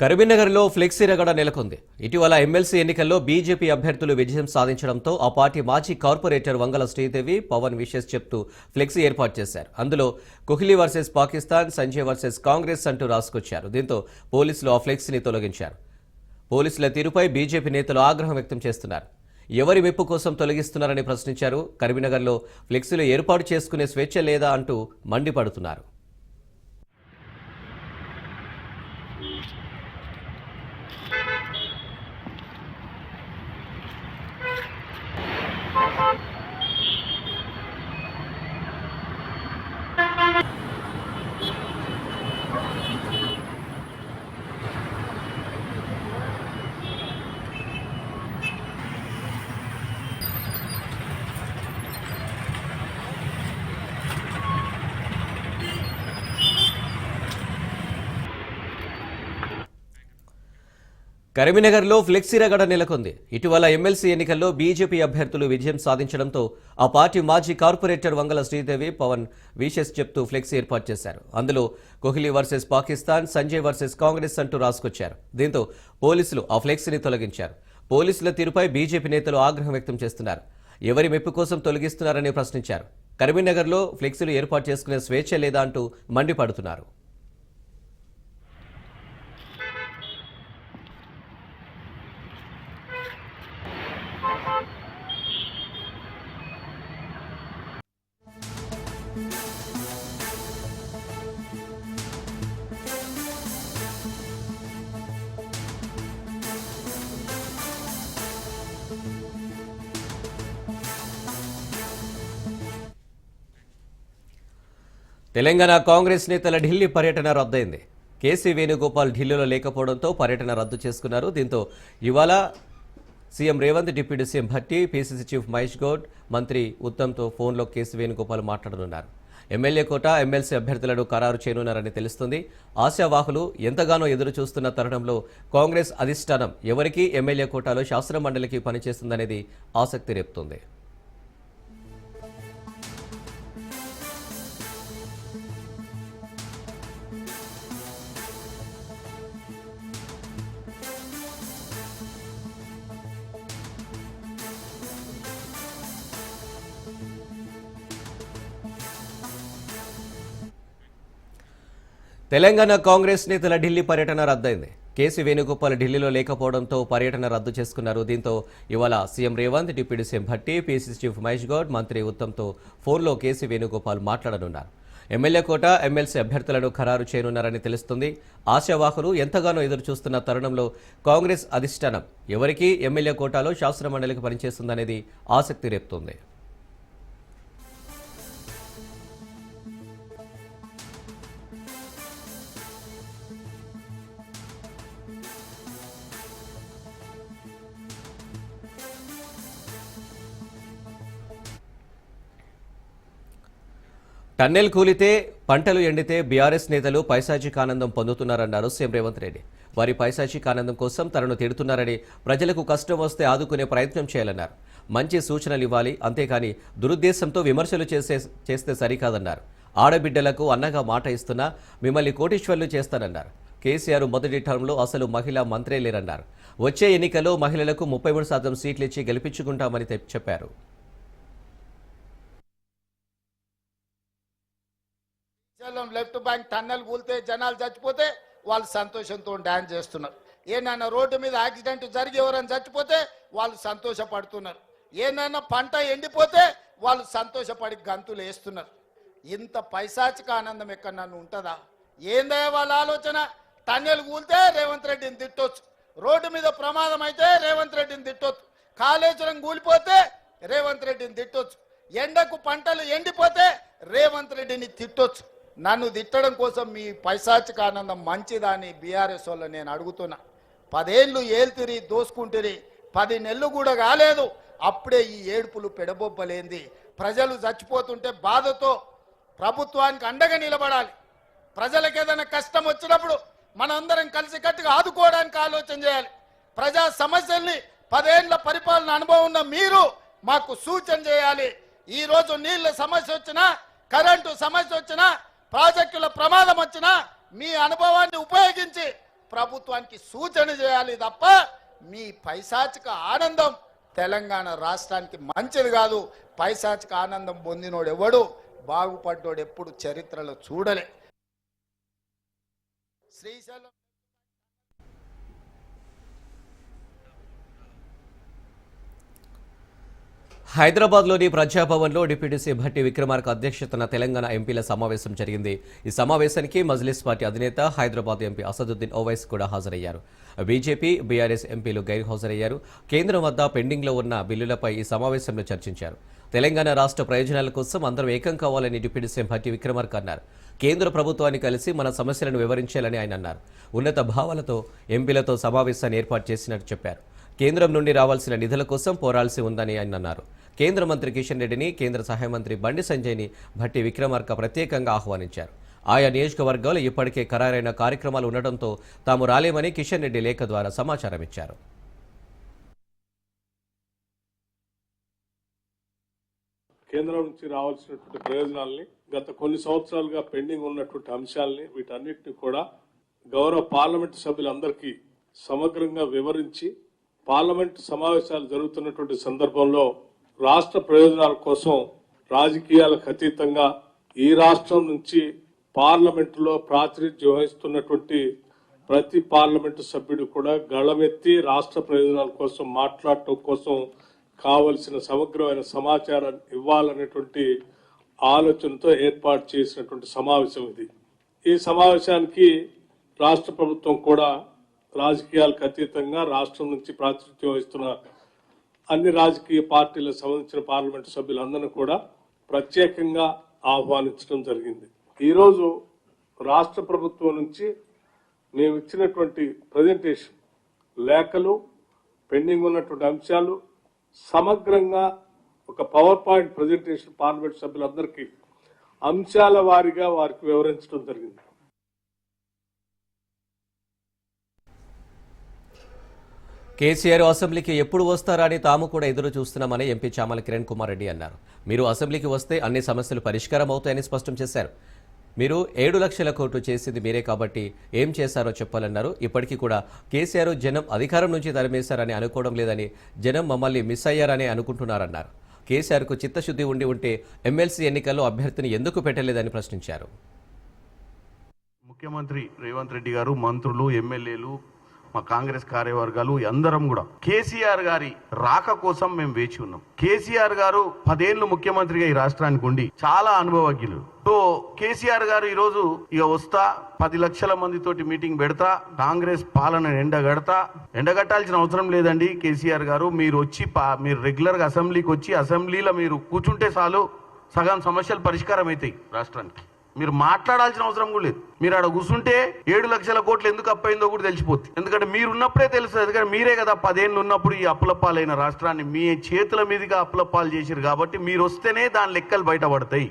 కరీంనగర్లో ఫ్లెక్సీ రగడ నెలకొంది. ఇటీవల ఎమ్మెల్సీ ఎన్నికల్లో బీజేపీ అభ్యర్థులు విజయం సాధించడంతో ఆ పార్టీ మాజీ కార్పొరేటర్ వంగల శ్రీదేవి పవన్ విషెస్ చెప్తూ ఫ్లెక్సీ ఏర్పాటు చేశారు. అందులో కోహ్లీ వర్సెస్ పాకిస్తాన్ సంజయ్ వర్సెస్ కాంగ్రెస్ అంటూ రాసుకొచ్చారు. దీంతో పోలీసులు ఆ ఫ్లెక్సీని తొలగించారు. పోలీసుల తీరుపై బీజేపీ నేతలు ఆగ్రహం వ్యక్తం చేస్తున్నారు. ఎవరి మెప్పు కోసం తొలగిస్తున్నారని ప్రశ్నించారు. కరీంనగర్లో ఫ్లెక్సీలు ఏర్పాటు చేసుకునే స్వేచ్ఛ లేదా అంటూ మండిపడుతున్నారు. కరీంనగర్లో ఫ్లెక్సీ రగడ నెలకొంది. ఇటీవల ఎమ్మెల్సీ ఎన్నికల్లో బీజేపీ అభ్యర్థులు విజయం సాధించడంతో ఆ పార్టీ మాజీ కార్పొరేటర్ వంగల శ్రీదేవి పవన్ విషెస్ చెప్తూ ఫ్లెక్సీ ఏర్పాటు చేశారు. అందులో కోహ్లీ వర్సెస్ పాకిస్తాన్ సంజయ్ వర్సెస్ కాంగ్రెస్ అంటూ రాసుకొచ్చారు. దీంతో పోలీసులు ఆ ఫ్లెక్సీని తొలగించారు. పోలీసుల తీరుపై బీజేపీ నేతలు ఆగ్రహం వ్యక్తం చేస్తున్నారు. ఎవరి మెప్పు కోసం తొలగిస్తున్నారని ప్రశ్నించారు. కరీంనగర్లో ఫ్లెక్సీలు ఏర్పాటు చేసుకునే స్వేచ్ఛ లేదా అంటూ మండిపడుతున్నారు. తెలంగాణ కాంగ్రెస్ నేతల ఢిల్లీ పర్యటన రద్దయింది. కేసీ వేణుగోపాల్ ఢిల్లీలో లేకపోవడంతో పర్యటన రద్దు చేసుకున్నారు. దీంతో ఇవాళ CM Revanth deputy CM Bhatti PCC chief Mahesh Goud మంత్రి ఉత్తమ్తో ఫోన్లో కేసీ వేణుగోపాల్ మాట్లాడనున్నారు. ఎమ్మెల్యే కోట ఎమ్మెల్సీ అభ్యర్థులను ఖరారు చేయనున్నారని తెలుస్తుంది. ఆశావాహులు ఎంతగానో ఎదురు చూస్తున్న తరుణంలో కాంగ్రెస్ అధిష్టానం ఎవరికి ఎమ్మెల్యే కోటాలో శాసనమండలికి పనిచేస్తుందనేది ఆసక్తి రేపుతోంది. తెలంగాణ కాంగ్రెస్ నేతల ఢిల్లీ పర్యటన రద్దయింది. కేసీ వేణుగోపాల్ ఢిల్లీలో లేకపోవడంతో పర్యటన రద్దు చేసుకున్నారు. దీంతో ఇవాళ CM Revanth deputy CM Bhatti PCC chief Mahesh Goud మంత్రి ఉత్తమ్తో ఫోన్లో కేసీ వేణుగోపాల్ మాట్లాడనున్నారు. ఎమ్మెల్యే కోట ఎమ్మెల్సీ అభ్యర్థులను ఖరారు చేయనున్నారని తెలుస్తుంది. ఆశావాహులు ఎంతగానో ఎదురు చూస్తున్న తరుణంలో కాంగ్రెస్ అధిష్టానం ఎవరికి ఎమ్మెల్యే కోటాలో శాసనమండలికి పనిచేస్తుందనేది ఆసక్తి రేపుతోంది. టన్నెల్ కూలితే పంటలు ఎండితే బీఆర్ఎస్ నేతలు పైశాచిక ఆనందం పొందుతున్నారన్నారు సీఎం రేవంత్ రెడ్డి. వారి పైశాచిక ఆనందం కోసం తనను తిడుతున్నారని ప్రజలకు కష్టం వస్తే ఆదుకునే ప్రయత్నం చేయాలన్నారు. మంచి సూచనలు ఇవ్వాలి అంతేకాని దురుద్దేశంతో విమర్శలు చేసే చేస్తే సరికాదన్నారు. ఆడబిడ్డలకు అన్నగా మాట ఇస్తున్నా మిమ్మల్ని కోటీశ్వర్లు చేస్తానన్నారు. కేసీఆర్ మొదటి టర్మ్లో అసలు మహిళా మంత్రే లేరన్నారు. వచ్చే ఎన్నికల్లో మహిళలకు ముప్పై మూడు శాతం సీట్లు ఇచ్చి గెలిపించుకుంటామని చెప్పారు. శ్రీశైలం లెఫ్ట్ బ్యాంక్ టన్నెల్ కూలితే జనాలు చచ్చిపోతే వాళ్ళు సంతోషంతో డ్యాన్స్ చేస్తున్నారు. ఏనైనా రోడ్డు మీద యాక్సిడెంట్ జరిగి ఎవరైనా చచ్చిపోతే వాళ్ళు సంతోషపడుతున్నారు. ఏనైనా పంట ఎండిపోతే వాళ్ళు సంతోషపడి గంతులు వేస్తున్నారు. ఇంత పైశాచిక ఆనందం ఎక్కడ నన్ను ఉంటుందా? ఏందయ్య వాళ్ళ ఆలోచన? టన్నెల్ కూలితే రేవంత్ రెడ్డిని తిట్టొచ్చు. రోడ్డు మీద ప్రమాదం అయితే రేవంత్ రెడ్డిని తిట్టొచ్చు. కాళేశ్వరం కూలిపోతే రేవంత్ రెడ్డిని తిట్టొచ్చు. ఎండకు పంటలు ఎండిపోతే రేవంత్ రెడ్డిని తిట్టొచ్చు. నన్ను తిట్టడం కోసం మీ పైశాచిక ఆనందం మంచిదని బీఆర్ఎస్ వాళ్ళు నేను అడుగుతున్నా. పదేళ్ళు ఏల్తిరి దోసుకుంటిరి పది నెలలు కూడా కాలేదు. అప్పుడే ఈ ఏడుపులు పెడబొబ్బలేంది. ప్రజలు చచ్చిపోతుంటే బాధతో ప్రభుత్వానికి అండగా నిలబడాలి. ప్రజలకు ఏదైనా కష్టం వచ్చినప్పుడు మనందరం కలిసికట్టుగా ఆదుకోవడానికి ఆలోచన చేయాలి. ప్రజా సమస్యల్ని పదేళ్ళ పరిపాలన అనుభవం ఉన్న మీరు మాకు సూచన చేయాలి. ఈరోజు నీళ్ళ సమస్య వచ్చినా కరెంటు సమస్య వచ్చినా ప్రాజెక్టుల ప్రమాదం వచ్చినా మీ అనుభవాన్ని ఉపయోగించి ప్రభుత్వానికి సూచన చేయాలి తప్ప మీ పైశాచిక ఆనందం తెలంగాణ రాష్ట్రానికి మంచిది కాదు. పైశాచిక ఆనందం పొందినోడు ఎవడు? బాగుపడ్డోడు ఎప్పుడు చరిత్రలో చూడలే. శ్రీశైలం హైదరాబాద్లోని ప్రజాభవన్లో డిప్యూటీ సీఎం భట్టి విక్రమార్క అధ్యక్షతన తెలంగాణ ఎంపీల సమావేశం జరిగింది. ఈ సమావేశానికి మజ్లిస్ పార్టీ అధినేత హైదరాబాద్ ఎంపీ అసదుద్దీన్ ఓవైస్ కూడా హాజరయ్యారు. బీజేపీ బీఆర్ఎస్ ఎంపీలు గైర్ హాజరయ్యారు. కేంద్రం వద్ద పెండింగ్లో ఉన్న బిల్లులపై ఈ సమావేశంలో చర్చించారు. తెలంగాణ రాష్ట్ర ప్రయోజనాల కోసం అందరం ఏకం కావాలని డిప్యూటీ సీఎం భట్టి విక్రమార్క అన్నారు. కేంద్ర ప్రభుత్వాన్ని కలిసి మన సమస్యలను వివరించాలని ఆయన అన్నారు. ఉన్నత భావాలతో ఎంపీలతో సమావేశాన్ని ఏర్పాటు చేసినట్టు చెప్పారు. కేంద్రం నుండి రావాల్సిన నిధుల కోసం పోరాల్సి ఉందని ఆయన అన్నారు. కేంద్ర మంత్రి కిషన్ రెడ్డిని కేంద్ర సహాయ మంత్రి బండి సంజయ్ని భట్టి విక్రమార్క ప్రత్యేకంగా ఆహ్వానించారు. ఆయా నియోజకవర్గాలు ఇప్పటికే ఖరారైన కార్యక్రమాలు ఉండటంతో తాము రాలేమని కిషన్ రెడ్డి లేఖ ద్వారా సమాచారం ఇచ్చారు. కేంద్రం నుంచి రావాల్సినటువంటి ప్రయోజనాల్ని గత కొన్ని సంవత్సరాలుగా పెండింగ్ ఉన్నటువంటి అంశాలని వీటన్నిటిని కూడా గౌరవ పార్లమెంట్ సభ్యులందరికీ సమగ్రంగా వివరించి పార్లమెంట్ సమావేశాలు జరుగుతున్నటువంటి సందర్భంలో రాష్ట్ర ప్రయోజనాల కోసం రాజకీయాలకు అతీతంగా ఈ రాష్ట్రం నుంచి పార్లమెంటులో ప్రాతినిధ్యం వహిస్తున్నటువంటి ప్రతి పార్లమెంటు సభ్యుడు కూడా గళమెత్తి రాష్ట్ర ప్రయోజనాల కోసం మాట్లాడటం కోసం కావలసిన సమగ్రమైన సమాచారాన్ని ఇవ్వాలనేటువంటి ఆలోచనతో ఏర్పాటు చేసినటువంటి సమావేశం ఇది. ఈ సమావేశానికి రాష్ట్ర ప్రభుత్వం కూడా రాజకీయాలకు అతీతంగా రాష్ట్రం నుంచి ప్రాతినిధ్యం వహిస్తున్న అన్ని రాజకీయ పార్టీలకు సంబంధించిన పార్లమెంటు సభ్యులందరినీ కూడా ప్రత్యేకంగా ఆహ్వానించడం జరిగింది. ఈరోజు రాష్ట్ర ప్రభుత్వం నుంచి మేము ఇచ్చినటువంటి ప్రజెంటేషన్ లేఖలు పెండింగ్ ఉన్నటువంటి అంశాలు సమగ్రంగా ఒక పవర్ పాయింట్ ప్రజెంటేషన్ పార్లమెంట్ సభ్యులందరికీ అంశాల వారీగా వారికి వివరించడం జరిగింది. కేసీఆర్ అసెంబ్లీకి ఎప్పుడు వస్తారా అని తాము కూడా ఎదురు చూస్తున్నామని ఎంపీ చామల కిరణ్ కుమార్ రెడ్డి అన్నారు. మీరు అసెంబ్లీకి వస్తే అన్ని సమస్యలు పరిష్కారం అవుతాయని స్పష్టం చేశారు. మీరు ఏడు లక్షల కోట్లు చేసింది మీరే కాబట్టి ఏం చేశారో చెప్పాలన్నారు. ఇప్పటికీ కూడా కేసీఆర్ జనం అధికారం నుంచి తరిమేశారని అనుకోవడం లేదని జనం మమ్మల్ని మిస్ అయ్యారని అనుకుంటున్నారన్నారు. కేసీఆర్కు చిత్తశుద్ధి ఉండి ఉంటే ఎమ్మెల్సీ ఎన్నికల్లో అభ్యర్థిని ఎందుకు పెట్టలేదని ప్రశ్నించారు. ముఖ్యమంత్రి రేవంత్ రెడ్డి గారు మంత్రులు ఎమ్మెల్యేలు మా కాంగ్రెస్ కార్యవర్గాలు అందరం కూడా. కేసీఆర్ గారి రాక కోసం మేము వేచి ఉన్నాం. కేసీఆర్ గారు పదేళ్ళు ముఖ్యమంత్రిగా ఈ రాష్ట్రానికి ఉండి చాలా అనుభవజ్ఞులు. సో కేసీఆర్ గారు ఈరోజు ఇక వస్తా పది లక్షల మందితోటి మీటింగ్ పెడతా కాంగ్రెస్ పాలన ఎండగడతా. ఎండగట్టాల్సిన అవసరం లేదండి కేసీఆర్ గారు. మీరు వచ్చి మీరు రెగ్యులర్గా అసెంబ్లీకి వచ్చి అసెంబ్లీలో మీరు కూర్చుంటే చాలు. సగం సమస్యలు పరిష్కారం అవుతాయి రాష్ట్రానికి. మీరు మాట్లాడాల్సిన అవసరం కూడా లేదు. మీరు ఆడ కూర్చుంటే ఏడు లక్షల కోట్లు ఎందుకు అప్పయిందో కూడా తెలిసిపోతుంది ఎందుకంటే మీరు ఉన్నప్పుడే తెలుస్తుంది. ఎందుకంటే మీరే కదా పదేళ్ళు ఉన్నప్పుడు ఈ అప్పులపాలైన రాష్ట్రాన్ని మీ చేతుల మీదుగా అప్పులపాలు చేశారు కాబట్టి మీరు వస్తేనే దాని లెక్కలు బయటపడతాయి.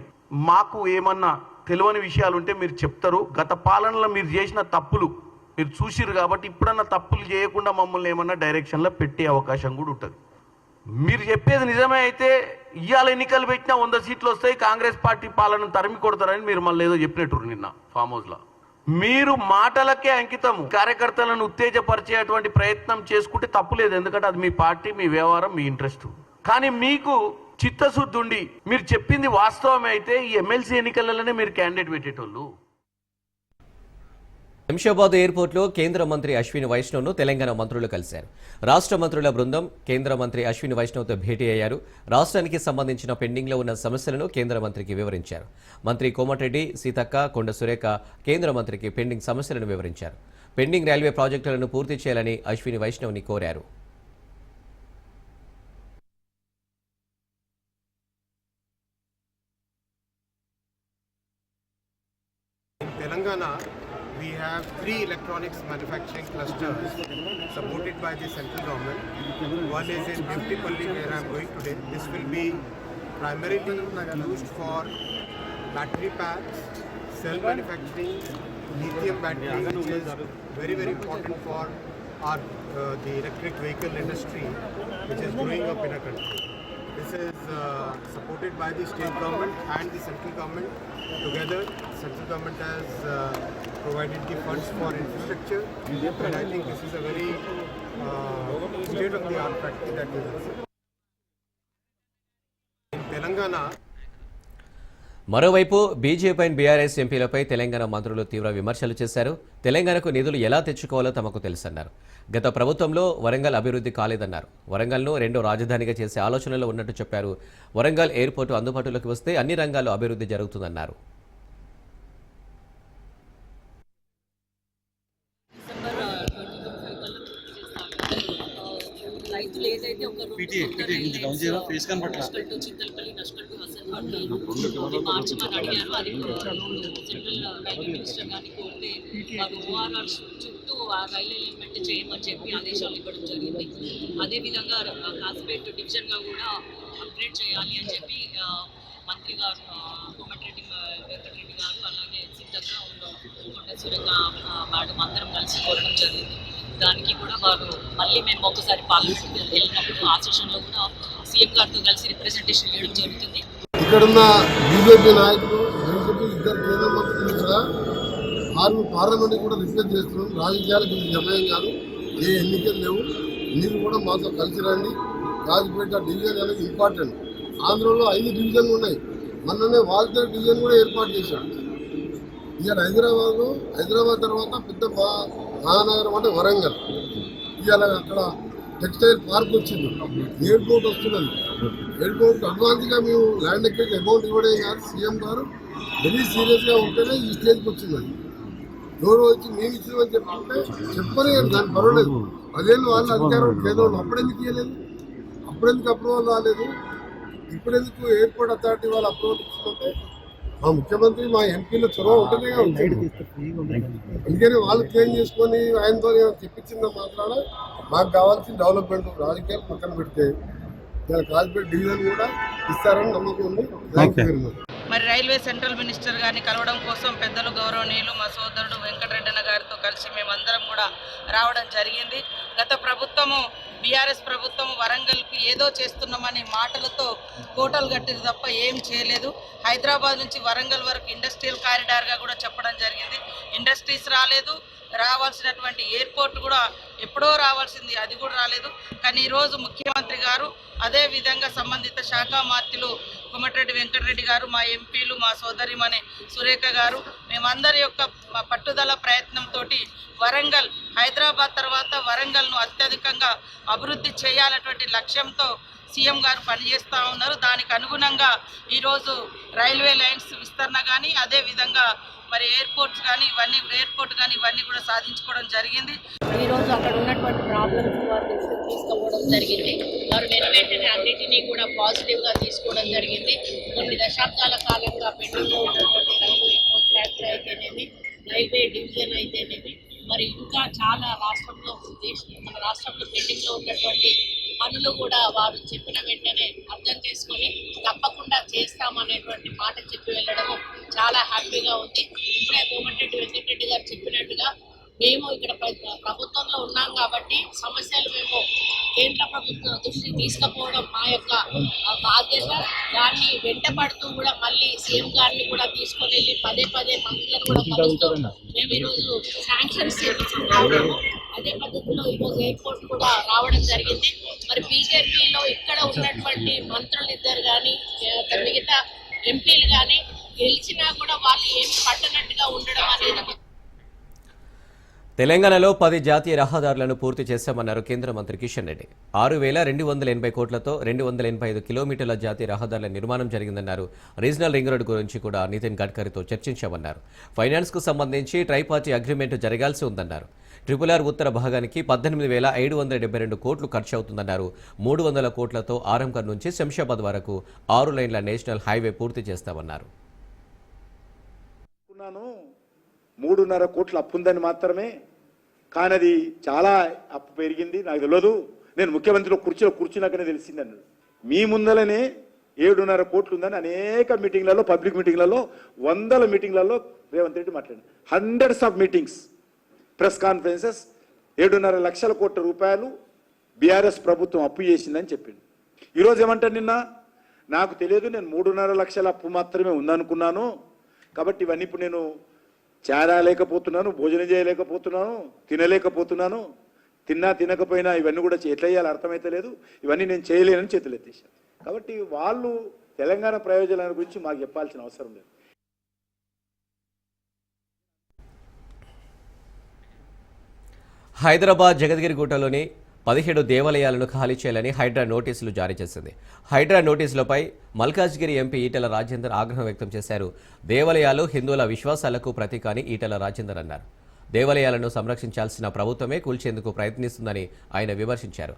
మాకు ఏమన్నా తెలియని విషయాలు ఉంటే మీరు చెప్తారు. గత పాలనలో మీరు చేసిన తప్పులు మీరు చూసిరు కాబట్టి ఇప్పుడన్నా తప్పులు చేయకుండా మమ్మల్ని ఏమన్నా డైరెక్షన్లో పెట్టే అవకాశం కూడా ఉంటుంది. మీరు చెప్పేది నిజమే అయితే ఇవాళ ఎన్నికలు పెట్టినా వంద సీట్లు వస్తాయి కాంగ్రెస్ పార్టీ పాలన తరిమి కొడతారని మీరు మళ్ళీ ఏదో చెప్పినట్టు నిన్న ఫామ్ హౌస్లో మీరు మాటలకే అంకితం కార్యకర్తలను ఉత్తేజపరిచేటువంటి ప్రయత్నం చేసుకుంటే తప్పులేదు ఎందుకంటే అది మీ పార్టీ మీ వ్యవహారం మీ ఇంట్రెస్ట్. కానీ మీకు చిత్తశుద్ధి ఉండి మీరు చెప్పింది వాస్తవమే అయితే ఈ ఎమ్మెల్సీ ఎన్నికలలోనే మీరు క్యాండిడేట్ పెట్టేటోళ్ళు. శంషాబాద్ ఎయిర్పోర్ట్లో కేంద్ర మంత్రి అశ్విని వైష్ణవ్ను తెలంగాణ మంత్రులు కలిశారు. రాష్ట్ర మంత్రుల బృందం కేంద్ర మంత్రి అశ్విని వైష్ణవ్తో భేటీ అయ్యారు. రాష్ట్రానికి సంబంధించిన పెండింగ్లో ఉన్న సమస్యలను కేంద్ర మంత్రికి వివరించారు. మంత్రి కోమటిరెడ్డి సీతక్క కొండ సురేఖ కేంద్ర మంత్రికి పెండింగ్ సమస్యలను వివరించారు. పెండింగ్ రైల్వే ప్రాజెక్టులను పూర్తి చేయాలని అశ్విని వైష్ణవ్ని కోరారు. Primarily used for battery packs, cell manufacturing, lithium battery, which is very very important for our uh, the electric vehicle industry, which is growing up in our country. This is uh, supported by the state government and the central government. Together, central government has uh, provided the funds for infrastructure, and I think this is a very uh, state-of-the-art factory that we. In మరోవైపు BJP and BRS ఎంపీలపై తెలంగాణ మంత్రులు తీవ్ర విమర్శలు చేశారు. తెలంగాణకు నిధులు ఎలా తెచ్చుకోవాలో తమకు తెలుసన్నారు. గత ప్రభుత్వంలో వరంగల్ అభివృద్ధి కాలేదన్నారు. వరంగల్ను రెండో రాజధానిగా చేసే ఆలోచనలో ఉన్నట్టు చెప్పారు. వరంగల్ ఎయిర్పోర్టు అందుబాటులోకి వస్తే అన్ని రంగాల్లో అభివృద్ధి జరుగుతుందన్నారు. రైతులు ఏదైతే ఒక రెండు నష్కట్టు చింతలపల్లి నష్కట్టు హసన్పట్టు మార్చమని అడిగారు అది సెంట్రల్ రైల్వే మినిస్టర్ గారిని కోరితే వారు ఓఆర్ఆర్ చుట్టూ ఆ రైల్వే ఎలిమెంట్ చేయమని చెప్పి ఆదేశాలు ఇవ్వడం జరిగింది. అదేవిధంగా కాసిపేట్ డివిజన్గా కూడా అప్గ్రేడ్ చేయాలి అని చెప్పి మంత్రి గారు ఆ, కోమటిరెడ్డి వెంకటరెడ్డి గారు అలాగే సీతక్క కొండ సురేఖ ఆ, మేడం అందరం కలిసి కోరడం జరిగింది. దానికి కూడా వారు మళ్ళీ మేము ఒకసారి పార్లమెంట్ వెళ్ళినప్పుడు ఆ సెషన్లో కూడా సీఎం గారితో కలిసి రిప్రజెంటేషన్ చేయడం జరుగుతుంది. ఇక్కడున్న బీజేపీ నాయకులు బీజేపీ ఇద్దరు కేంద్ర మంత్రులు కూడా ఆరు పార్లమెంట్ కూడా రిఫ్లెక్ట్ చేస్తున్నాం రాజకీయాలకు ఇది నిర్ణయం కాదు. ఏ ఎన్నికలు లేవు. మీరు కూడా మాతో కలిసి రండి. రాజపేట డివిజన్ అనేది ఇంపార్టెంట్ ఆంధ్రలో ఐదు డివిజన్లు ఉన్నాయి. మొన్ననే వాల్తేరు డివిజన్ కూడా ఏర్పాటు చేశాడు ఇవాళ హైదరాబాద్ హైదరాబాద్ తర్వాత పెద్ద మహానగరం అంటే వరంగల్. ఇవాళ అక్కడ టెక్స్టైల్ పార్క్ వచ్చింది. ఎయిర్పోర్ట్ వస్తున్నది. ఎయిర్పోర్ట్ అడ్వాన్స్గా మేము ల్యాండ్ ఎక్కడికి అమౌంట్ ఇవ్వడం కాదు. సీఎం గారు వెరీ సీరియస్గా ఉంటేనే ఈ స్టేజ్కి వచ్చింది. అది ఎవరో వచ్చి మేము ఇచ్చినామని చెప్పుకుంటే చెప్పని దాని పర్వాలేదు. పదేళ్ళు వాళ్ళు అధికారం కేంద్రంలో అప్పుడెందుకు ఇవ్వలేదు అప్పుడెందుకు అప్రూవల్ రాలేదు? ఇప్పుడెందుకు ఎయిర్పోర్ట్ అథారిటీ వాళ్ళు అప్రూవల్ ఇచ్చుకుంటే? మా ముఖ్యమంత్రి మా ఎంపీల చొరవ ఉంటేనే ఉంటుంది. అందుకని వాళ్ళు క్లెయిమ్ చేసుకొని ఆయనతో చెప్పించిన మాత్రాన? మాకు కావాల్సిన డెవలప్మెంట్ రాజకీయాలు పక్కన పెడితే ఇలా కాల్పేట్ డివిజన్ కూడా ఇస్తారని నమ్మకం ఉంది. మరి రైల్వే సెంట్రల్ మినిస్టర్ గారిని కలవడం కోసం పెద్దలు గౌరవనీయులు మా సోదరుడు వెంకటరెడ్డన్న గారితో కలిసి మేమందరం కూడా రావడం జరిగింది. గత ప్రభుత్వము బీఆర్ఎస్ ప్రభుత్వం వరంగల్కి ఏదో చేస్తున్నామని మాటలతో కోటలు కట్టింది తప్ప ఏం చేయలేదు. హైదరాబాద్ నుంచి వరంగల్ వరకు ఇండస్ట్రియల్ కారిడార్గా కూడా చెప్పడం జరిగింది. ఇండస్ట్రీస్ రాలేదు. రావాల్సినటువంటి ఎయిర్పోర్ట్ కూడా ఎప్పుడో రావాల్సింది అది కూడా రాలేదు. కానీ ఈరోజు ముఖ్యమంత్రి గారు అదే విధంగా సంబంధిత శాఖ మార్తులు కోమటిరెడ్డి వెంకటరెడ్డి గారు మా ఎంపీలు మా సోదరిమణి సురేఖ గారు మేమందరి యొక్క పట్టుదల ప్రయత్నంతో వరంగల్ హైదరాబాద్ తర్వాత వరంగల్ను అత్యధికంగా అభివృద్ధి చేయాలన్నటువంటి లక్ష్యంతో సీఎం గారు పనిచేస్తూ ఉన్నారు. దానికి అనుగుణంగా ఈరోజు రైల్వే లైన్స్ విస్తరణ కానీ అదే విధంగా మరి ఎయిర్పోర్ట్స్ కానీ ఇవన్నీ ఎయిర్పోర్ట్ కానీ ఇవన్నీ కూడా సాధించుకోవడం జరిగింది. ఈరోజు అక్కడ ఉన్నటువంటి ప్రాబ్లమ్స్ వారు జరిగింది. వారు వెంటనే అన్నిటినీ కూడా పాజిటివ్గా తీసుకోవడం జరిగింది. కొన్ని దశాబ్దాల కాలంగా పెండింగ్లో ఉన్నటువంటి రైల్వే ఫ్యాక్టరీ అయితేనేమి రైల్వే డివిజన్ అయితేనేమి మరి ఇంకా చాలా రాష్ట్రంలో దేశ మన రాష్ట్రంలో పెండింగ్లో ఉన్నటువంటి పనులు కూడా వారు చెప్పిన వెంటనే అర్థం చేసుకొని తప్పకుండా చేస్తామనేటువంటి మాట చెప్పి వెళ్ళడము చాలా హ్యాపీగా ఉంది. ఇప్పుడే కోమటిరెడ్డి వెంకటరెడ్డి గారు చెప్పినట్టుగా మేము ఇక్కడ ప్ర- ప్రభుత్వంలో ఉన్నాం కాబట్టి సమస్యలు మేము కేంద్ర ప్రభుత్వం దృష్టికి తీసుకుపోవడం మా యొక్క బాధ్యత. దాన్ని వెంటపడుతూ కూడా మళ్ళీ సీఎం గారిని కూడా తీసుకొని వెళ్ళి పదే పదే మంత్రులను కూడా కలుస్తూ మేము ఈరోజు శాంక్షన్స్ ఉన్నాము అదే పద్ధతిలో ఈరోజు ఎయిర్పోర్ట్ కూడా రావడం జరిగింది. మరి బీజేపీలో ఇక్కడ ఉన్నటువంటి మంత్రులు ఇద్దరు కానీ మిగతా ఎంపీలు కానీ గెలిచినా కూడా వాళ్ళు ఏమి పట్టనట్టుగా ఉండడం అనేది తెలంగాణలో పది జాతీయ రహదారులను పూర్తి చేశామన్నారు కేంద్ర మంత్రి కిషన్ రెడ్డి. ఆరు వేల రెండు వందల ఎనభై కోట్లతో రెండు వందల ఎనభై ఐదు కిలోమీటర్ల జాతీయ రహదారుల నిర్మాణం జరిగిందన్నారు. రీజనల్ రింగ్ రోడ్ గురించి కూడా నితిన్ గడ్కరీతో చర్చించామన్నారు. ఫైనాన్స్కు సంబంధించి ట్రైపార్టీ అగ్రిమెంట్ జరగాల్సి ఉందన్నారు. ట్రిపుల్ ఆర్ ఉత్తర భాగానికి పద్దెనిమిది వేల ఐదు వందల డెబ్బై రెండు కోట్లు ఖర్చు అవుతుందన్నారు. మూడు వందల కోట్లతో ఆరంకర్ నుంచి శంషాబాద్ వరకు ఆరు లైన్ల నేషనల్ హైవే పూర్తి చేస్తామన్నారు. మూడున్నర కోట్ల అప్పుందని మాత్రమే కానీ అది చాలా అప్పు పెరిగింది. నాకు తెలియదు నేను ముఖ్యమంత్రిలో కుర్చీలో కూర్చున్నాకనే తెలిసింది అన్నాడు. మీ ముందలనే ఏడున్నర కోట్లు ఉందని అనేక మీటింగ్లలో పబ్లిక్ మీటింగ్లలో వందల మీటింగ్లలో రేవంత్ రెడ్డి మాట్లాడారు hundreds of meetings press conferences ఏడున్నర లక్షల కోట్ల రూపాయలు బీఆర్ఎస్ ప్రభుత్వం అప్పు చేసిందని చెప్పింది ఈరోజు ఏమంటాడు నిన్న? నాకు తెలియదు నేను మూడున్నర లక్షల అప్పు మాత్రమే ఉందనుకున్నాను. కాబట్టి ఇవన్నీ ఇప్పుడు నేను చేరాలేకపోతున్నాను భోజనం చేయలేకపోతున్నాను తినలేకపోతున్నాను తిన్నా తినకపోయినా ఇవన్నీ కూడా చే- ఎట్లా చేయాలో అర్థమైతే లేదు. ఇవన్నీ నేను చేయలేనని చేతులు ఎత్తేసాను కాబట్టి వాళ్ళు తెలంగాణ ప్రయోజనాల గురించి మాకు చెప్పాల్సిన అవసరం లేదు. హైదరాబాద్ జగద్గిరిగుట్టలోని పదిహేడు దేవాలయాలను ఖాళీ చేయాలని హైడ్రా నోటీసులు జారీ చేసింది. హైడ్రా నోటీసులపై మల్కాజ్గిరి ఎంపీ ఈటెల రాజేందర్ ఆగ్రహం వ్యక్తం చేశారు. దేవాలయాలు హిందువుల విశ్వాసాలకు ప్రతీక అని ఈటల రాజేందర్ అన్నారు. దేవాలయాలను సంరక్షించాల్సిన ప్రభుత్వమే కూల్చేందుకు ప్రయత్నిస్తుందని ఆయన విమర్శించారు.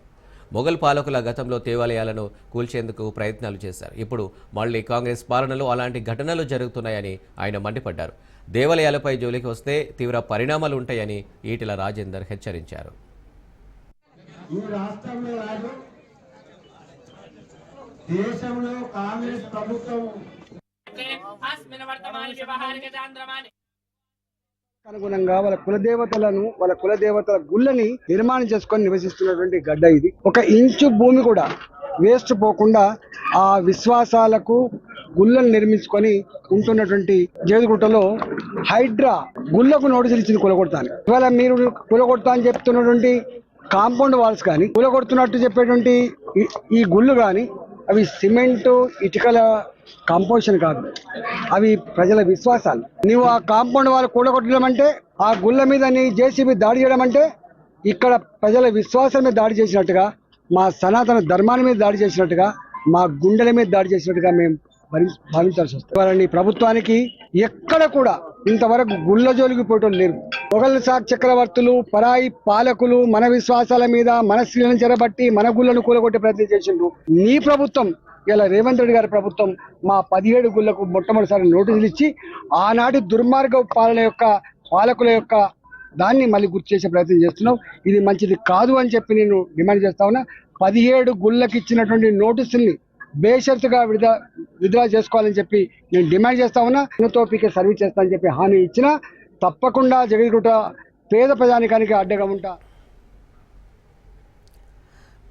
మొఘల్ పాలకుల గతంలో దేవాలయాలను కూల్చేందుకు ప్రయత్నాలు చేశారు. ఇప్పుడు మళ్ళీ కాంగ్రెస్ పాలనలో అలాంటి ఘటనలు జరుగుతున్నాయని ఆయన మండిపడ్డారు. దేవాలయాలపై జోలికి వస్తే తీవ్ర పరిణామాలు ఉంటాయని ఈటల రాజేందర్ హెచ్చరించారు. ఈ రాష్ట్రంలో కాదు దేశంలో కాంగ్రెస్ ప్రభుత్వం అనుగుణంగా వాళ్ళ కులదేవతలను వాళ్ళ కులదేవతల గుళ్ళని నిర్మాణం చేసుకొని నివసిస్తున్నటువంటి గడ్డ ఇది. ఒక ఇంచు భూమి కూడా వేస్ట్ పోకుండా ఆ విశ్వాసాలకు గుళ్ళను నిర్మించుకొని ఉంటున్నటువంటి జేదుగుట్టలో హైడ్రా గుళ్ళకు నోటీసులు ఇచ్చింది కులగొడతాను. ఇవాళ మీరు కులగొడతా అని చెప్తున్నటువంటి కాంపౌండ్ వాల్స్ కానీ కూలగొడుతున్నట్టు చెప్పేటువంటి ఈ- ఈ గుళ్ళు కానీ అవి సిమెంట్ ఇటుకల కాంపోజిషన్ కాదు. అవి ప్రజల విశ్వాసాలు. నీవు ఆ కాంపౌండ్ వాళ్ళు కూడ అంటే ఆ గుళ్ళ మీద నీ జేసీబీ దాడి చేయడం అంటే ఇక్కడ ప్రజల విశ్వాసం మీద దాడి చేసినట్టుగా మా సనాతన ధర్మాన్ని మీద దాడి చేసినట్టుగా మా గుండెల మీద దాడి చేసినట్టుగా మేము భరి- భావించాల్సి వస్తుంది. వాళ్ళని ప్రభుత్వానికి ఎక్కడ కూడా ఇంతవరకు గుళ్ళ జోలికి పోవటం లేరు. మొఘల్ షాక్ చక్రవర్తులు పరాయి పాలకులు మన విశ్వాసాల మీద మన స్త్రీలను చెరబట్టి మన గుళ్ళను కూలగొట్టే ప్రయత్నం చేసిండ్రు. నీ ప్రభుత్వం ఇలా రేవంత్ రెడ్డి గారి ప్రభుత్వం మా పదిహేడు గుళ్ళకు మొట్టమొదటిసారి నోటీసులు ఇచ్చి ఆనాటి దుర్మార్గ పాలన యొక్క పాలకుల యొక్క దాన్ని మళ్ళీ గుర్తు చేసే ప్రయత్నం చేస్తున్నాం ఇది మంచిది కాదు అని చెప్పి నేను డిమాండ్ చేస్తా ఉన్నా. పదిహేడు గుళ్ళకి ఇచ్చినటువంటి నోటీసుల్ని బేషరతుగా విడుదల విత్డ్రా చేసుకోవాలని చెప్పి నేను డిమాండ్ చేస్తా ఉన్నా. ఉన్నతోపిక సర్వీస్ చేస్తా అని చెప్పి హామీ ఇచ్చినా తప్పకుండా జగదిగుట పేద ప్రజానికానికి అడ్డగా ఉంటా.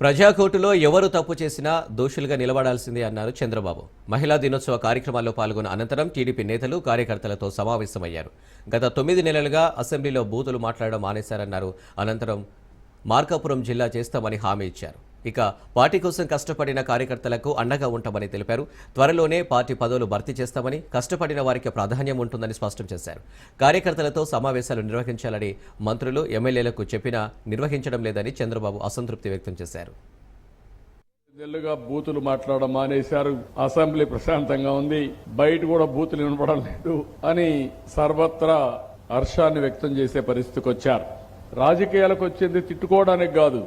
ప్రజాకోర్టులో ఎవరు తప్పు చేసినా దోషులుగా నిలబడాల్సిందే అన్నారు చంద్రబాబు. మహిళా దినోత్సవ కార్యక్రమాల్లో పాల్గొన్న అనంతరం టీడీపీ నేతలు కార్యకర్తలతో సమావేశమయ్యారు. గత తొమ్మిది నెలలుగా అసెంబ్లీలో బూతులు మాట్లాడడం మానేశారన్నారు అనంతరం మార్కాపురం జిల్లా చేస్తామని హామీ ఇచ్చారు. ఇక పార్టీ కోసం కష్టపడిన కార్యకర్తలకు అండగా ఉంటామని తెలిపారు. త్వరలోనే పార్టీ పదవులు భర్తీ చేస్తామని కష్టపడిన వారికి ప్రాధాన్యం ఉంటుందని స్పష్టం చేశారు. కార్యకర్తలతో సమావేశాలు నిర్వహించాలని మంత్రులు ఎమ్మెల్యేలకు చెప్పినా నిర్వహించడం లేదని చంద్రబాబు అసంతృప్తి వ్యక్తం చేశారు. నెల్లుగా బూతులు మాట్లాడడం మానేశారు. అసెంబ్లీ ప్రశాంతంగా ఉంది. బయట కూడా బూతులు వినపడం లేదు అని సర్వత్రా హర్షాన్ని వ్యక్తం చేసే పరిస్థితికి వచ్చారు. రాజకీయాలకు వచ్చింది తిట్టుకోవడానికి కాదు.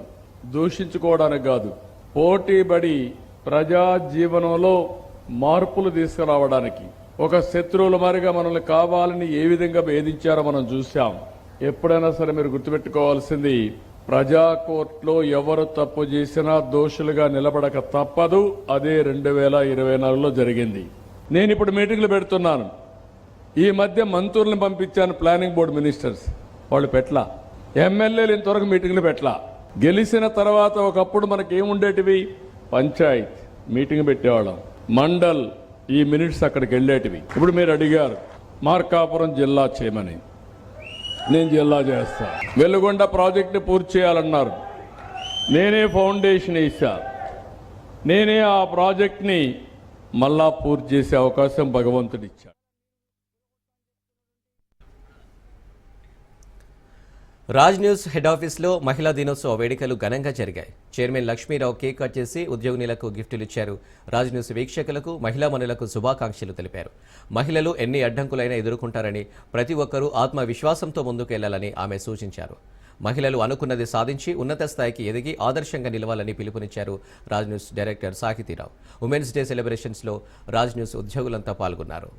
దూషించుకోవడానికి కాదు. పోటీబడి ప్రజా జీవనంలో మార్పులు తీసుకురావడానికి. ఒక శత్రువుల మారిగా మనల్ని కావాలని ఏ విధంగా వేధించారో మనం చూశాం. ఎప్పుడైనా సరే మీరు గుర్తుపెట్టుకోవాల్సింది ప్రజా కోర్టులో ఎవరు తప్పు చేసినా దోషులుగా నిలబడక తప్పదు. అదే రెండు వేల ఇరవై నాలుగులో జరిగింది. నేను ఇప్పుడు మీటింగ్లు పెడుతున్నాను. ఈ మధ్య మంత్రుల్ని పంపించాను ప్లానింగ్ బోర్డు మినిస్టర్స్. వాళ్ళు పెట్ల ఎమ్మెల్యేలు ఇంతవరకు మీటింగ్లు పెట్ల గెలిచిన తర్వాత ఒకప్పుడు మనకి ఏముండేటివి పంచాయత్ మీటింగ్ పెట్టేవాళ్ళం. మండల్ ఈ మినిట్స్ అక్కడికి వెళ్ళేటివి. ఇప్పుడు మీరు అడిగారు మార్కాపురం జిల్లా చేయమని నేను జిల్లా చేస్తా. వెలుగొండ ప్రాజెక్ట్ని పూర్తి చేయాలన్నారు. నేనే ఫౌండేషన్ ఇచ్చా నేనే ఆ ప్రాజెక్ట్ని మళ్ళా పూర్తి చేసే అవకాశం భగవంతుడు రాజ్ న్యూస్ హెడ్ ఆఫీస్లో మహిళా దినోత్సవ వేడుకలు ఘనంగా జరిగాయి. చైర్మన్ లక్ష్మీరావు కేక్ కట్ చేసి ఉద్యోగినులకు గిఫ్టులు ఇచ్చారు. రాజ్ న్యూస్ వీక్షకులకు మహిళా మనులకు శుభాకాంక్షలు తెలిపారు. మహిళలు ఎన్ని అడ్డంకులైనా ఎదుర్కొంటారని ప్రతి ఒక్కరూ ఆత్మవిశ్వాసంతో ముందుకెళ్ళాలని ఆమె సూచించారు. మహిళలు అనుకున్నది సాధించి ఉన్నత స్థాయికి ఎదిగి ఆదర్శంగా నిలవాలని పిలుపునిచ్చారు Raj news director Sahithirao. Women's day సెలబ్రేషన్స్లో Raj news ఉద్యోగులంతా పాల్గొన్నారు.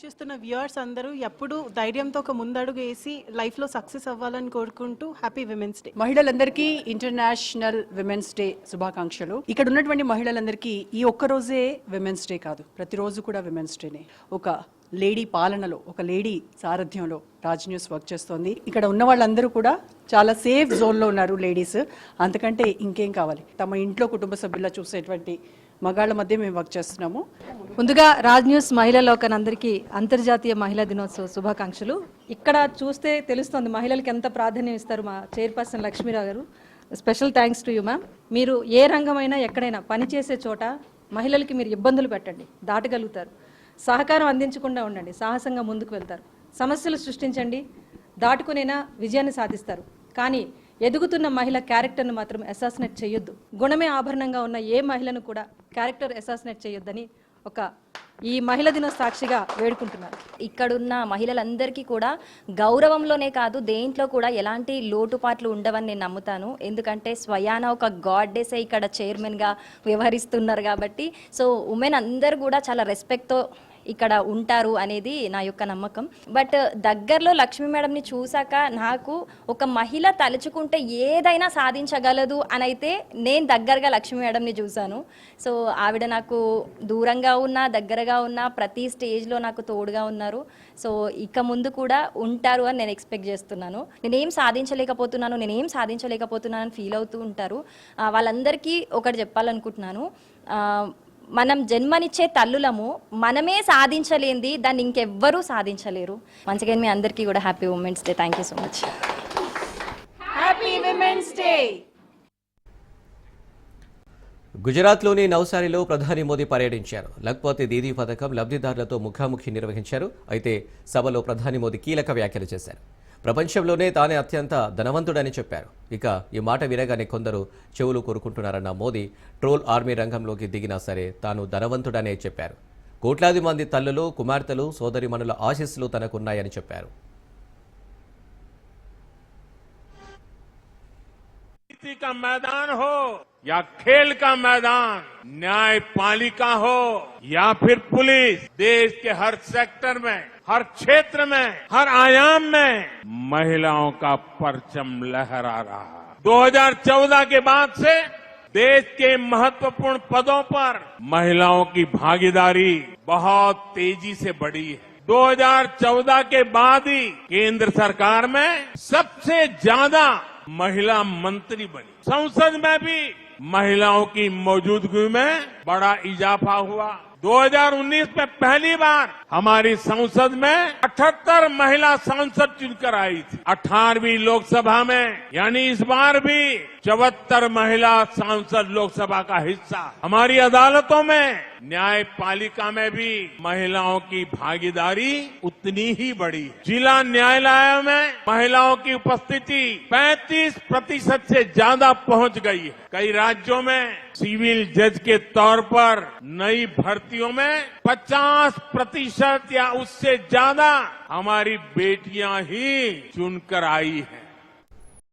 చూస్తున్న వ్యూవర్స్ అందరూ ఎప్పుడు ధైర్యంతో ఒక ముందడుగు వేసి లైఫ్లో సక్సెస్ అవ్వాలని కోరుకుంటూ హ్యాపీ విమెన్స్ డే. మహిళలందరికీ ఇంటర్నేషనల్ విమెన్స్ డే శుభాకాంక్షలు. ఇక్కడ ఉన్నటువంటి మహిళలందరికీ ఈ ఒక్క రోజే విమెన్స్ డే కాదు ప్రతిరోజు కూడా విమెన్స్ డేనే. ఒక లేడీ పాలనలో ఒక లేడీ సారథ్యంలో రాజ్ న్యూస్ వర్క్ చేస్తోంది. ఇక్కడ ఉన్న వాళ్ళందరూ కూడా చాలా సేఫ్ జోన్లో ఉన్నారు లేడీస్. అంతకంటే ఇంకేం కావాలి? తమ ఇంట్లో కుటుంబ సభ్యుల చూసేటువంటి మగాళ్ళ మధ్య మేము వర్క్ చేస్తున్నాము. ముందుగా రాజ్ న్యూస్ మహిళా లోకనందరికీ అంతర్జాతీయ మహిళా దినోత్సవ శుభాకాంక్షలు. ఇక్కడ చూస్తే తెలుస్తుంది మహిళలకు ఎంత ప్రాధాన్యం ఇస్తారు మా చైర్పర్సన్ లక్ష్మీరావు గారు. Special thanks to you ma'am మీరు ఏ రంగమైనా ఎక్కడైనా పని చేసే చోట మహిళలకి మీరు ఇబ్బందులు పెట్టండి దాటగలుగుతారు. సహకారం అందించకుండా ఉండండి సాహసంగా ముందుకు వెళ్తారు. సమస్యలు సృష్టించండి దాటుకునేనా విజయాన్ని సాధిస్తారు. కానీ ఎదుగుతున్న మహిళ క్యారెక్టర్ను మాత్రం అసాసినేట్ చేయొద్దు. గుణమే ఆభరణంగా ఉన్న ఏ మహిళను కూడా క్యారెక్టర్ అసాసినేట్ చేయొద్దని ఒక ఈ మహిళ దిన సాక్షిగా వేడుకుంటున్నారు. ఇక్కడున్న మహిళలందరికీ కూడా గౌరవంలోనే కాదు దేంట్లో కూడా ఎలాంటి లోటుపాట్లు ఉండవని నేను నమ్ముతాను. ఎందుకంటే స్వయాన ఒక గాడ్డెసే ఇక్కడ చైర్మన్గా వ్యవహరిస్తున్నారు కాబట్టి. సో ఉమెన్ అందరు కూడా చాలా రెస్పెక్ట్తో ఇక్కడ ఉంటారు అనేది నా యొక్క నమ్మకం. బట్ దగ్గరలో లక్ష్మీ మేడంని చూసాక నాకు ఒక మహిళ తలుచుకుంటే ఏదైనా సాధించగలదు అని అయితే నేను దగ్గరగా లక్ష్మీ మేడంని చూశాను. సో ఆవిడ నాకు దూరంగా ఉన్నా దగ్గరగా ఉన్నా ప్రతి స్టేజ్లో నాకు తోడుగా ఉన్నారు. సో ఇక ముందు కూడా ఉంటారు అని నేను ఎక్స్పెక్ట్ చేస్తున్నాను. నేనేం సాధించలేకపోతున్నాను నేనేం సాధించలేకపోతున్నాను అని ఫీల్ అవుతూ ఉంటారు. వాళ్ళందరికీ ఒకటి చెప్పాలనుకుంటున్నాను. మనం జన్మనిచ్చే తల్లులము మనమే సాధించలేంది దాన్ని ఇంకెవ్వరూ సాధించలేరు. వన్స్ అగైన్ మీ అందరికీ కూడా happy women's day thank you so much happy women's day గుజరాత్లోని నవసారిలో ప్రధాని మోదీ పర్యటించారు. లక్పతి దీదీ పథకం లబ్ధిదారులతో ముఖాముఖి నిర్వహించారు. అయితే సభలో ప్రధాని మోదీ కీలక వ్యాఖ్యలు చేశారు. ప్రపంచంలోనే తానే అత్యంత ధనవంతుడని చెప్పారు. ఇక ఈ మాట వినగానే కొందరు చెవులు కోరుకుంటున్నారన్న మోదీ ట్రోల్ ఆర్మీ రంగంలోకి దిగినా సరే తాను ధనవంతుడనే చెప్పారు. కోట్లాది మంది తల్లులు కుమార్తెలు సోదరిమణుల ఆశీస్సులు తనకున్నాయని చెప్పారు. राजनीति का मैदान हो, या खेल का मैदान, न्यायपालिका हो, या फिर पुलिस, देश के हर सेक्टर में, हर क्षेत्र में, हर आयाम में, महिलाओं का परचम लहरा रहा। है 2014 के बाद से देश के महत्वपूर्ण पदों पर महिलाओं की भागीदारी बहुत तेज़ी से बढ़ी है। 2014 के बाद ही केंद्र सरकार में सबसे ज़्यादा महिला मंत्री बनी। संसद में भी महिलाओं की मौजूदगी में बड़ा इजाफा हुआ। 2019 में पहली बार हमारी संसद में 78 महिला सांसद चुनकर आई थी। 18वीं लोकसभा में, यानी इस बार भी चौहत्तर महिला सांसद लोकसभा का हिस्सा। हमारी अदालतों में, न्यायपालिका में भी महिलाओं की भागीदारी उतनी ही बड़ी है। जिला न्यायालयों में महिलाओं की उपस्थिति 35 प्रतिशत से ज़्यादा पहुँच गई है। कई राज्यों में सिविल जज के तौर पर नई भर्तियों में 50 प्रतिशत या उससे ज़्यादा हमारी बेटियाँ ही चुनकर आई हैं।